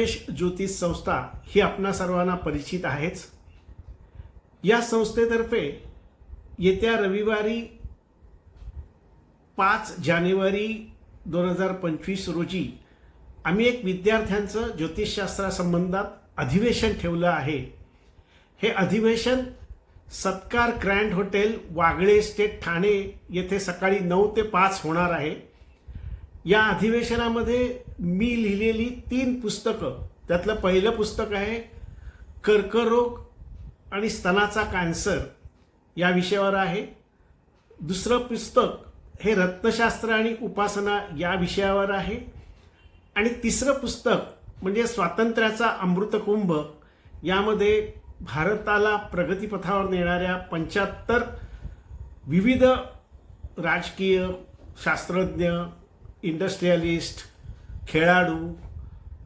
ज्योतिष संस्था ही आपणा सर्वांना परिचित आहेच. या संस्थेतर्फे येत्या रविवारी पाच जानेवारी दोन हजार पंचवीस रोजी आम्ही एक विद्यार्थ्यांचं ज्योतिषशास्त्रासंबंधात अधिवेशन ठेवलं आहे. हे अधिवेशन सत्कार grand hotel Wagle estate Thane येथे सकाळी नऊ ते पाच होणार आहे. या अधिवेशनामध्ये मी लिहिलेली तीन पुस्तकं. त्यातलं पहिलं पुस्तक आहे कर्करोग आणि स्तनाचा कॅन्सर या विषयावर आहे. दुसरं पुस्तक हे रत्नशास्त्र आणि उपासना या विषयावर आहे. आणि तिसरं पुस्तक म्हणजे स्वातंत्र्याचा अमृतकुंभ यामध्ये भारताला प्रगतीपथावर नेणाऱ्या पंच्याहत्तर विविध राजकीय शास्त्रज्ञ इंडस्ट्रियलिस्ट खेळाडू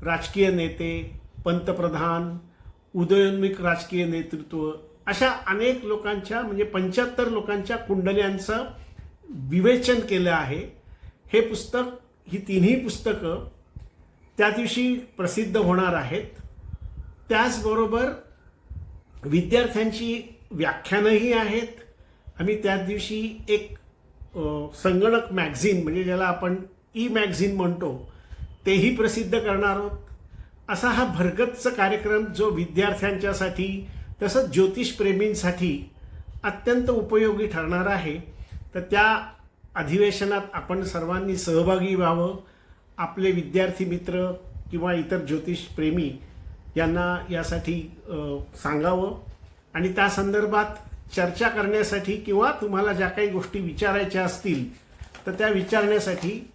राजकीय नेते पंतप्रधान उदयोन्मुख राजकीय नेतृत्व अशा अनेक लोकांच्या म्हणजे पंच्याहत्तर लोकांच्या कुंडल्यांचं विवेचन केलं आहे. हे पुस्तक ही तिन्ही पुस्तकं त्या दिवशी प्रसिद्ध होणार आहेत. त्याचबरोबर विद्यार्थ्यांची व्याख्यानंही आहेत. आम्ही त्या दिवशी एक संगणक मॅगझिन म्हणजे ज्याला आपण ई मॅगझिन म्हणतो तेही प्रसिद्ध करणार आहोत. असा हा भरगतचा कार्यक्रम जो विद्यार्थ्यांच्यासाठी तसंच ज्योतिषप्रेमींसाठी अत्यंत उपयोगी ठरणार आहे. तर त्या अधिवेशनात आपण सर्वांनी सहभागी व्हावं. आपले विद्यार्थी मित्र किंवा इतर ज्योतिषप्रेमी यांना यासाठी सांगावं. आणि त्या संदर्भात चर्चा करण्यासाठी किंवा तुम्हाला ज्या काही गोष्टी विचारायच्या असतील तर त्या विचारण्यासाठी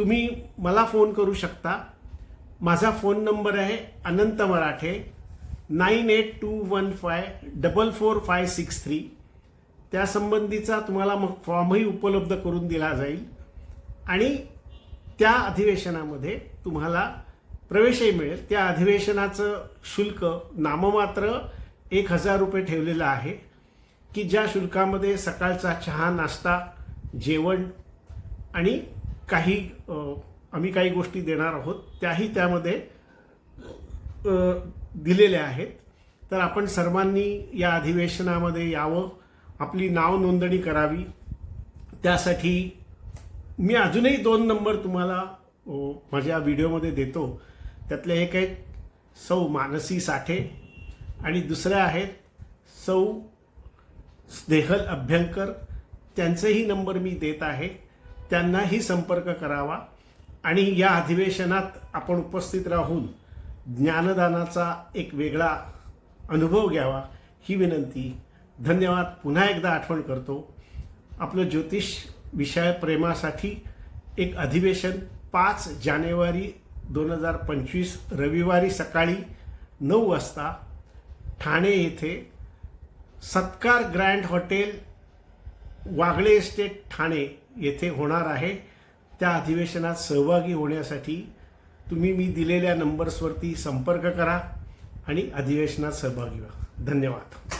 तुम्ही मला फोन करू शकता. माझा फोन नंबर आहे Anant Marathe nine eight two one five double four five six three. त्यासंबंधीचा तुम्हाला मग फॉर्मही उपलब्ध करून दिला जाईल. आणि त्या अधिवेशनामध्ये तुम्हाला प्रवेशही मिळेल. त्या अधिवेशनाचं शुल्क नाममात्र एक हजार रुपये ठेवलेलं आहे. की ज्या शुल्कामध्ये सकाळचा चहा नाश्ता जेवण आणि काही आम्ही काही गोष्टी देणार आहोत त्याही त्यामध्ये दिलेल्या आहेत. तर आपण सर्वांनी या अधिवेशनामध्ये यावं आपली नाव नोंदणी करावी. त्यासाठी मी अजूनही दोन नंबर तुम्हाला माझ्या व्हिडिओमध्ये देतो. त्यातले एक आहेत सौ मानसी साठे आणि दुसरे आहेत सौ स्नेहल अभ्यंकर. त्यांचेही नंबर मी देत आहे. त्यांनाही संपर्क करावा आणि या अधिवेशनात आपण उपस्थित राहून ज्ञानदानाचा एक वेगळा अनुभव घ्यावा ही विनंती. धन्यवाद. पुन्हा एकदा आठवण करतो आपलं ज्योतिष विषय प्रेमासाठी एक अधिवेशन पाच जानेवारी दोन हजार पंचवीस रविवारी सकाळी नऊ वाजता ठाणे येथे सत्कार grand hotel Wagle estate Thane येथे होणार आहे. त्या अधिवेशनात सहभागी होण्यासाठी तुम्ही मी दिलेल्या नंबर्सवरती संपर्क करा आणि अधिवेशनात सहभागी व्हा. धन्यवाद.